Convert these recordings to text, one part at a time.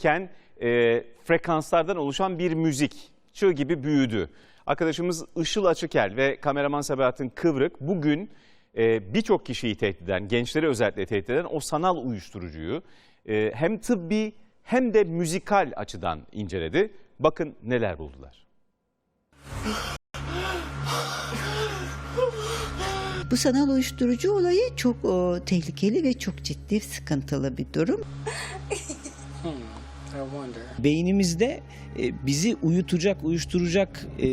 gereken e, frekanslardan oluşan bir müzik. Çığ gibi büyüdü. Arkadaşımız Işıl Açıkel ve kameraman Sabahattin Kıvrık bugün e, birçok kişiyi tehdit eden, gençleri özellikle tehdit eden o sanal uyuşturucuyu e, hem tıbbi hem de müzikal açıdan inceledi. Bakın neler buldular. Bu sanal uyuşturucu olayı çok o, tehlikeli ve çok ciddi, sıkıntılı bir durum. Beynimizde e, bizi uyutacak, uyuşturacak e,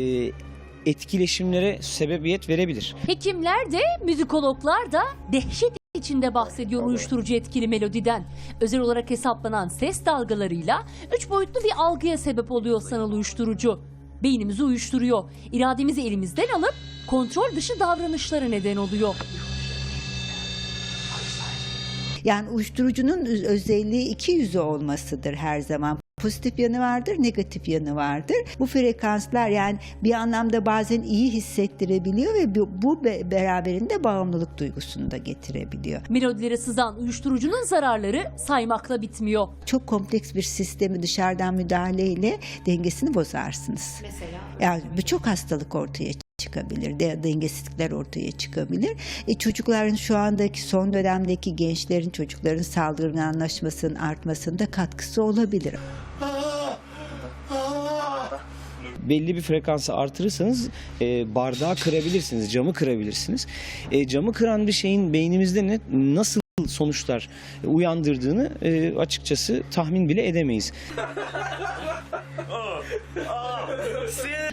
etkileşimlere sebebiyet verebilir. Hekimler de müzikologlar da dehşet içinde bahsediyor uyuşturucu etkili melodiden. Özel olarak hesaplanan ses dalgalarıyla üç boyutlu bir algıya sebep oluyor sanal uyuşturucu. Beynimizi uyuşturuyor. İrademizi elimizden alıp kontrol dışı davranışlara neden oluyor. Yani uyuşturucunun öz- özelliği iki yüzü olmasıdır her zaman. Pozitif yanı vardır, negatif yanı vardır. Bu frekanslar yani bir anlamda bazen iyi hissettirebiliyor ve bu, bu be- beraberinde bağımlılık duygusunu da getirebiliyor. Melodilere sızan uyuşturucunun zararları saymakla bitmiyor. Çok kompleks bir sistemi dışarıdan müdahaleyle dengesini bozarsınız. Mesela? Yani birçok hastalık ortaya çıkabilir, de, dengesizlikler ortaya çıkabilir. E, çocukların şu andaki son dönemdeki gençlerin, çocukların saldırganlaşmasının artmasında katkısı olabilir. Belli bir frekansı artırırsanız e, bardağı kırabilirsiniz, camı kırabilirsiniz. E, camı kıran bir şeyin beynimizde ne, nasıl sonuçlar uyandırdığını e, açıkçası tahmin bile edemeyiz.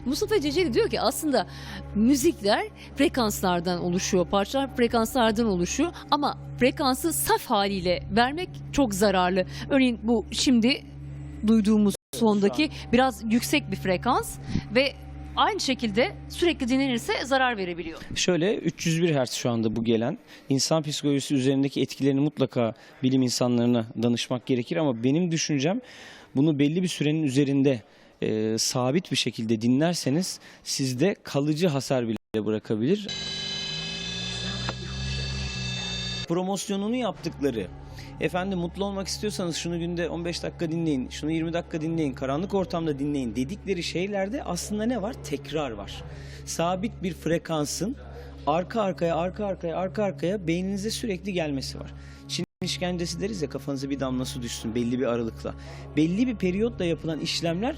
Mustafa Ceceli diyor ki aslında müzikler frekanslardan oluşuyor, parçalar frekanslardan oluşuyor ama frekansı saf haliyle vermek çok zararlı. Örneğin bu şimdi duyduğumuz sondaki biraz yüksek bir frekans ve aynı şekilde sürekli dinlenirse zarar verebiliyor. Şöyle 301 Hz şu anda bu gelen. İnsan psikolojisi üzerindeki etkilerini mutlaka bilim insanlarına danışmak gerekir ama benim düşüncem bunu belli bir sürenin üzerinde e, sabit bir şekilde dinlerseniz sizde kalıcı hasar bile bırakabilir. Promosyonunu yaptıkları Efendim mutlu olmak istiyorsanız şunu günde 15 dakika dinleyin, şunu 20 dakika dinleyin, karanlık ortamda dinleyin dedikleri şeylerde aslında ne var? Tekrar var. Sabit bir frekansın arka arkaya, arka arkaya, arka arkaya beyninize sürekli gelmesi var. Çin işkencesi deriz ya kafanıza bir damla su düşsün belli bir aralıkla. Belli bir periyotla yapılan işlemler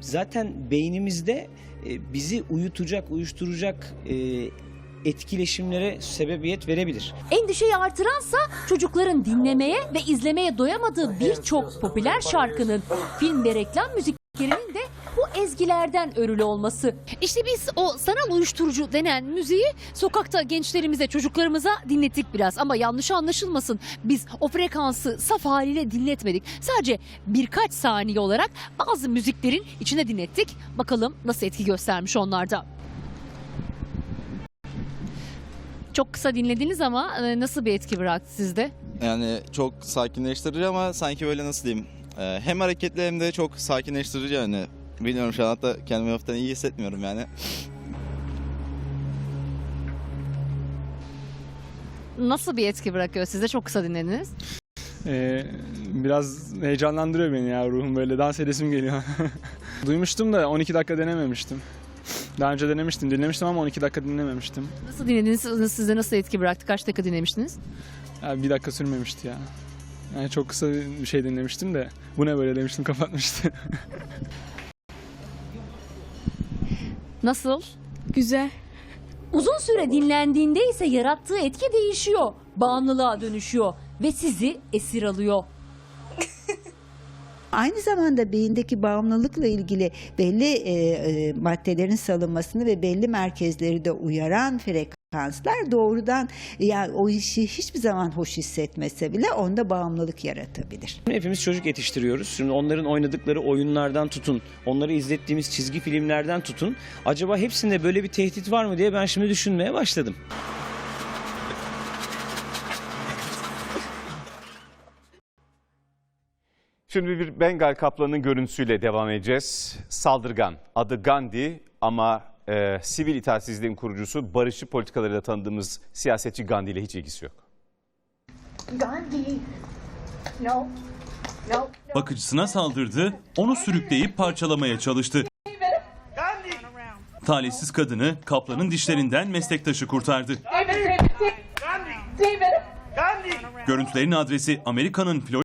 zaten beynimizde e, bizi uyutacak, uyuşturacak e, etkileşimlere sebebiyet verebilir. Endişeyi artıransa çocukların dinlemeye ve izlemeye doyamadığı birçok popüler şarkının film ve reklam müziklerinin de ezgilerden örülü olması. İşte biz o sanal uyuşturucu denen müziği sokakta gençlerimize, çocuklarımıza dinlettik biraz. Ama yanlış anlaşılmasın. Biz o frekansı saf haliyle dinletmedik. Sadece birkaç saniye olarak bazı müziklerin içine dinlettik. Bakalım nasıl etki göstermiş onlarda. Çok kısa dinlediniz ama e, nasıl bir etki bıraktı sizde? Yani çok sakinleştirici ama sanki böyle nasıl diyeyim e, hem hareketli hem de çok sakinleştirici yani. Bilmiyorum şu an hatta kendimi hafiften iyi hissetmiyorum yani. Nasıl bir etki bırakıyor sizde? Çok kısa dinlediniz. Ee, biraz heyecanlandırıyor beni ya ruhum böyle dans edesim geliyor. Duymuştum da 12 dakika denememiştim. Daha önce denemiştim, dinlemiştim ama 12 dakika dinlememiştim. Nasıl dinlediniz? Sizde nasıl etki bıraktı? Kaç dakika dinlemiştiniz? Ya bir dakika sürmemişti ya. Yani çok kısa bir şey dinlemiştim de bu ne böyle demiştim kapatmıştı. Nasıl? Güzel. Uzun süre dinlendiğinde ise yarattığı etki değişiyor. Bağımlılığa dönüşüyor ve sizi esir alıyor. Aynı zamanda beyindeki bağımlılıkla ilgili belli e, e, maddelerin salınmasını ve belli merkezleri de uyaran frekanslar doğrudan yani o işi hiçbir zaman hoş hissetmese bile onda bağımlılık yaratabilir. Hepimiz çocuk yetiştiriyoruz. Şimdi onların oynadıkları oyunlardan tutun, onları izlettiğimiz çizgi filmlerden tutun. Acaba hepsinde böyle bir tehdit var mı diye ben şimdi düşünmeye başladım. Şimdi bir Bengal kaplanının görüntüsüyle devam edeceğiz. Saldırgan, adı Gandhi ama e, sivil itaatsizliğin kurucusu, barışçı politikalarıyla tanıdığımız siyasetçi Gandhi ile hiç ilgisi yok. Gandhi. No. No. no. bakıcısına saldırdı, onu sürükleyip parçalamaya çalıştı. Talihsiz kadını kaplanın dişlerinden meslektaşı kurtardı. Görüntülerin adresi Amerika'nın Florida